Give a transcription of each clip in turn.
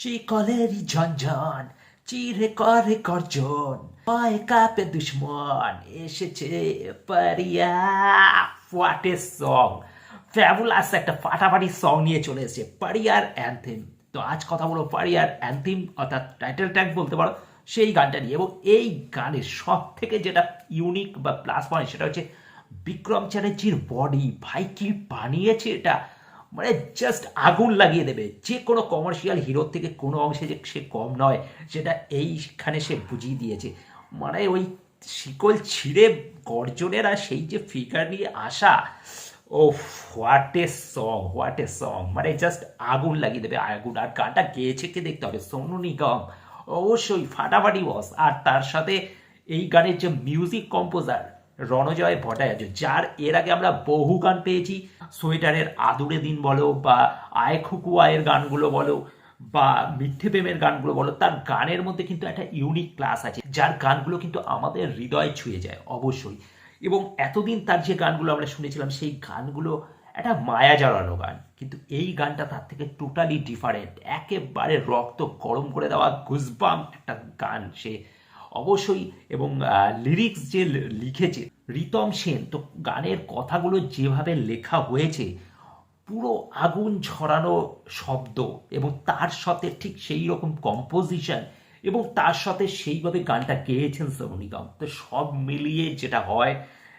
শিকলেরই ঝনঝন, চিরে করে গর্জন, পায়ে কাপে দুশ্মন, এসেছে পারিয়া। হোয়াট এ সং ফ্যাবুলাস একটা ফাটাফাটি সং নিয়ে চলে এসেছে, পারিয়ার অ্যান্থেম তো আজ কথা বলব পারিয়ার অ্যান্থেম অর্থাৎ টাইটেল ট্যাগ বলতে পারো, সেই গানটা নিয়ে। এবং এই গানের সব থেকে যেটা ইউনিক বা প্লাস পয়েন্ট সেটা হচ্ছে বিক্রম চ্যাটার্জির বডি ভাই, কি বানিয়েছে এটা? মানে জাস্ট আগুন লাগিয়ে দেবে। যে কোনো কমার্শিয়াল হিরোর থেকে কোনো অংশে যে সে কম নয়, সেটা এইখানে সে বুঝিয়ে দিয়েছে। মানে ওই শিকল ছিঁড়ে গর্জনের আর সেই যে ফিগার নিয়ে আসা ও what a song what a song মানে জাস্ট আগুন লাগিয়ে দেবে, আগুন। আর গানটা গেয়েছে কে দেখতে হবে? সোনু নিগম। অবশ্যই, ফাটাফাটি বস আর তার সাথে এই গানের যে মিউজিক কম্পোজার রণজয় ভট্টাচার্য, যার এর আগে আমরা বহু গান পেয়েছি। সোয়েটারের আদুরে দিন বলো, বা আয় খুকু আয়ের গানগুলো বলো, বা মিথ্যে প্রেমের গানগুলো বলো, তার গানের মধ্যে কিন্তু একটা ইউনিক ক্লাস আছে, যার গানগুলো কিন্তু আমাদের হৃদয় ছুঁয়ে যায়, অবশ্যই। এবং এতদিন তার যে গানগুলো আমরা শুনেছিলাম, সেই গানগুলো একটা মায়া জড়ানো গান। কিন্তু এই গানটা তার থেকে টোটালি ডিফারেন্ট একেবারে রক্ত গরম করে দেওয়া গুজবাম একটা গান সে অবশ্যই, এবং লিরিক্স যে লিখেছে, রিতম সেন, তো গানের কথাগুলো যেভাবে লেখা হয়েছে, পুরো আগুন ঝরানো শব্দ, এবং তার সাথে ঠিক সেই রকম কম্পোজিশন এবং তার সাথে সেইভাবে গানটা গেয়েছেন সোনু নিগম তো সব মিলিয়ে যেটা হয়,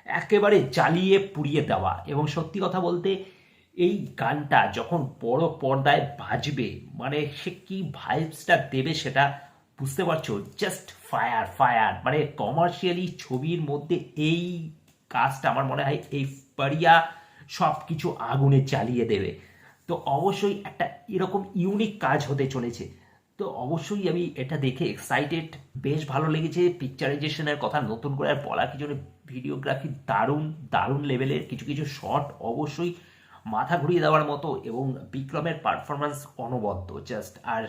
একেবারে জ্বালিয়ে পুড়িয়ে দেওয়া, এবং সত্যি কথা বলতে, এই গানটা যখন বড় পর্দায় বাজবে মানে সে কী ভাইবসটা দেবে সেটা বুঝতে পারছ? জাস্ট ফায়ার ফায়ার মানে কমার্শিয়ালি ছবির মধ্যে এই কাজটা আমার মনে হয় এই পারিয়া সব কিছু আগুনে জ্বালিয়ে দেবে। তো অবশ্যই একটা এরকম ইউনিক কাজ হতে চলেছে। তো অবশ্যই আমি এটা দেখে এক্সাইটেড বেশ ভালো লেগেছে পিকচারাইজেশনের কথা, নতুন করে আর বলার কিছু ভিডিওগ্রাফি দারুণ দারুণ লেভেলের কিছু কিছু শট অবশ্যই মাথা ঘুরিয়ে দেওয়ার মতো এবং বিক্রমের পারফরমেন্স অনবদ্য। জাস্ট আর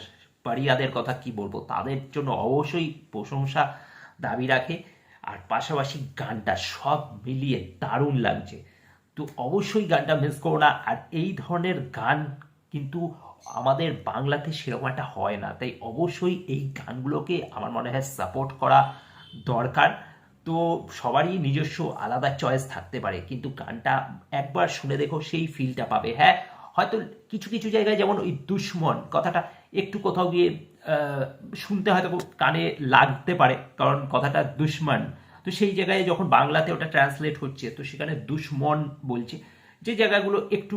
পারিয়াদের কথা কি বলব? তাদের জন্য অবশ্যই প্রশংসা দাবি রাখে। আর পাশাপাশি গানটা সব মিলিয়ে দারুণ লাগছে। তো অবশ্যই গানটা মিস করো না। আর এই ধরনের গান কিন্তু আমাদের বাংলাতে সেরকম একটা হয় না। তাই অবশ্যই এই গানগুলোকে আমার মনে হয় সাপোর্ট করা দরকার। তো সবারই নিজস্ব আলাদা চয়েস থাকতে পারে। কিন্তু গানটা একবার শুনে দেখো সেই ফিলটা পাবে। হ্যাঁ হয়তো কিছু কিছু জায়গায় যেমন ওই দুশ্মন কথাটা একটু কোথাও গিয়ে শুনতে হয়তো কানে লাগতে পারে, কারণ কথাটা দুশ্মন। তো সেই জায়গায় যখন বাংলাতে ওটা ট্রান্সলেট হচ্ছে, তো সেখানে দুশ্মন বলছে। যে জায়গাগুলো একটু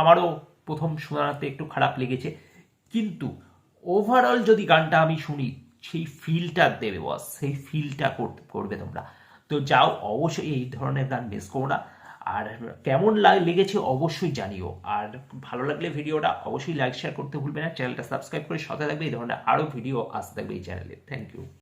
আমারও প্রথম শোনাতে একটু খারাপ লেগেছে। কিন্তু ওভারঅল যদি গানটা আমি শুনি, সেই ফিলটা দেবে বস সেই ফিলটা করবে তোমরা। তো যাও, অবশ্যই এই ধরনের গান মিস করো না। আর কেমন লাগ- লেগেছে অবশ্যই জানিও। আর ভালো লাগলে ভিডিওটা অবশ্যই লাইক শেয়ার করতে ভুলবে না। চ্যানেলটা সাবস্ক্রাইব করে সাথে থাকবে। এই ধরনের আরও ভিডিও আসতে থাকবে এই চ্যানেলে থ্যাংক ইউ